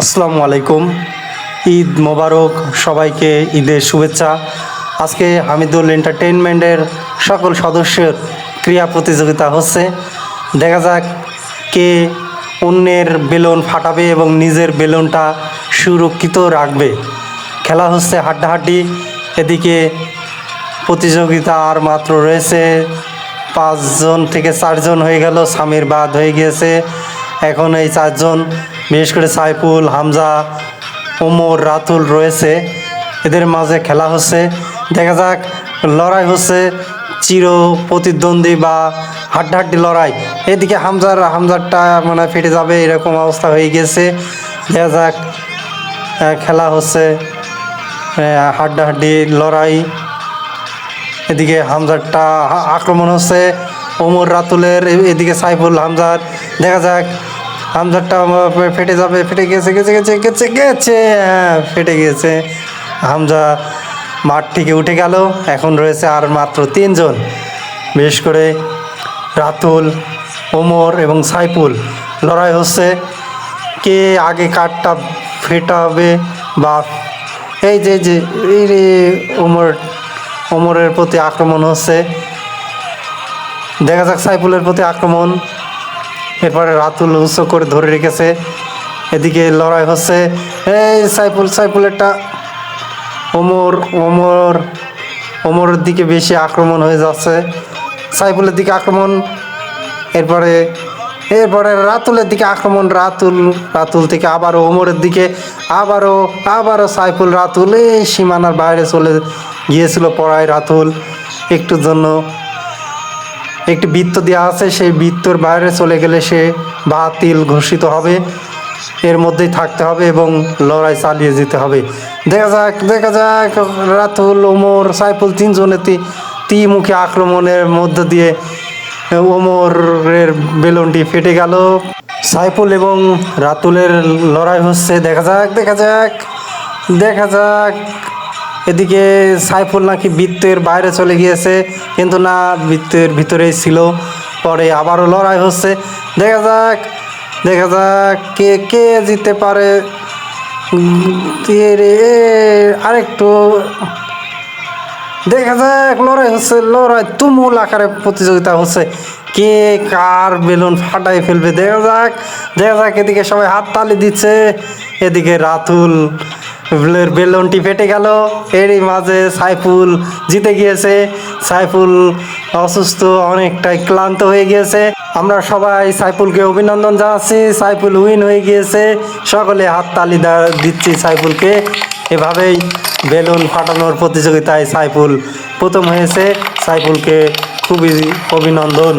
আসসালামু আলাইকুম। ঈদ মোবারক, সবাইকে ঈদের শুভেচ্ছা। আজকে হামিদুল এন্টারটেনমেন্টের সকল সদস্যের ক্রিয়া প্রতিযোগিতা হচ্ছে। দেখা যাক কে অন্যের বেলুন ফাটাবে এবং নিজের বেলুনটা সুরক্ষিত রাখবে। খেলা হচ্ছে হাড্ডাহাড্ডি। এদিকে প্রতিযোগিতা আর মাত্র রয়েছে পাঁচজন থেকে চারজন হয়ে গেল। স্বামীর বাদ হয়ে গিয়েছে। এখন এই চারজন, বিশেষ করে সাইফুল, হামজা, ওমর, রাতুল রয়েছে। এদের মাঝে খেলা হচ্ছে। দেখা যাক, লড়াই হচ্ছে চির প্রতিদ্বন্দ্বী বা হাড্ডাহাড্ডি লড়াই। এদিকে হামজার, হামজারটা মানে ফেটে যাবে, এরকম অবস্থা হয়ে গেছে। দেখা যাক খেলা হচ্ছে হাড্ডাহাড্ডি লড়াই। এদিকে হামজারটা আক্রমণ হচ্ছে। ওমর রাতুলের এদিকে সাইফুল হামজার। দেখা যাক হামজারটা ফেটে যাবে ফেটে গেছে গেছে গেছে গেছে গেছে হ্যাঁ, ফেটে গেছে। হামজা মাঠ থেকে উঠে গেল এখন রয়েছে আর মাত্র তিনজন। বিশেষ করে রাতুল ওমর এবং সাইফুল। লড়াই হচ্ছে কে আগে কাঠটা ফেটাবে বা এই যে যে এই রে ওমর ওমরের প্রতি আক্রমণ হচ্ছে দেখা যাক সাইফুলের প্রতি আক্রমণ। এরপরে রাতুল উৎস করে ধরে রেখেছে। এদিকে লড়াই হচ্ছে। এই সাইফুল, সাইফুলেরটা ওমর ওমর, ওমরের দিকে বেশি আক্রমণ হয়ে যাচ্ছে। সাইফুলের দিকে আক্রমণ। এরপরে এরপরে রাতুলের দিকে আক্রমণ। রাতুল রাতুল থেকে আবারও ওমরের দিকে। আবারও আবারও সাইফুল, রাতুল। এই সীমানার বাইরে চলে গিয়েছিল পড়ায় রাতুল। একটুর জন্য একটি বৃত্ত দেওয়া আছে, সেই বৃত্তর বাইরে চলে গেলে সে বাতিল ঘোষিত হবে। এর মধ্যেই থাকতে হবে এবং লড়াই চালিয়ে যেতে হবে। দেখা যাক দেখা যাক, রাতুল, ওমর, সাইফুল তিনজনে ত্রিমুখী আক্রমণের মধ্য দিয়ে ওমরের বেলুনটি ফেটে গেল। সাইফুল এবং রাতুলের লড়াই হচ্ছে, দেখা যাক দেখা যাক দেখা যাক। এদিকে সাইফুল নাকি বৃত্তের বাইরে চলে গিয়েছে, কিন্তু না, বৃত্তের ভিতরেই ছিল। পরে আবারও লড়াই হচ্ছে। দেখা যাক দেখা যাক কে কে জিততে পারে। আরেকটু। দেখা যাক, লড়াই হচ্ছে, লড়াই তুমুল আকারে প্রতিযোগিতা হচ্ছে। কে কার বেলুন ফাটাই ফেলবে, দেখা যাক। দেখা যাক, এদিকে সবাই হাত তালি দিচ্ছে। এদিকে রাতুল বেলুনটি ফেটে গেল। এরই মাঝে সাইফুল জিতে গিয়েছে। সাইফুল অসুস্থ, অনেকটাই ক্লান্ত হয়ে গিয়েছে। আমরা সবাই সাইফুলকে অভিনন্দন জানাচ্ছি। সাইফুল উইন হয়ে গিয়েছে। সকলে হাত তালি দিচ্ছি সাইফুলকে। এভাবেই বেলুন ফাটানোর প্রতিযোগিতায় সাইফুল প্রথম হয়েছে। সাইফুলকে খুবই অভিনন্দন।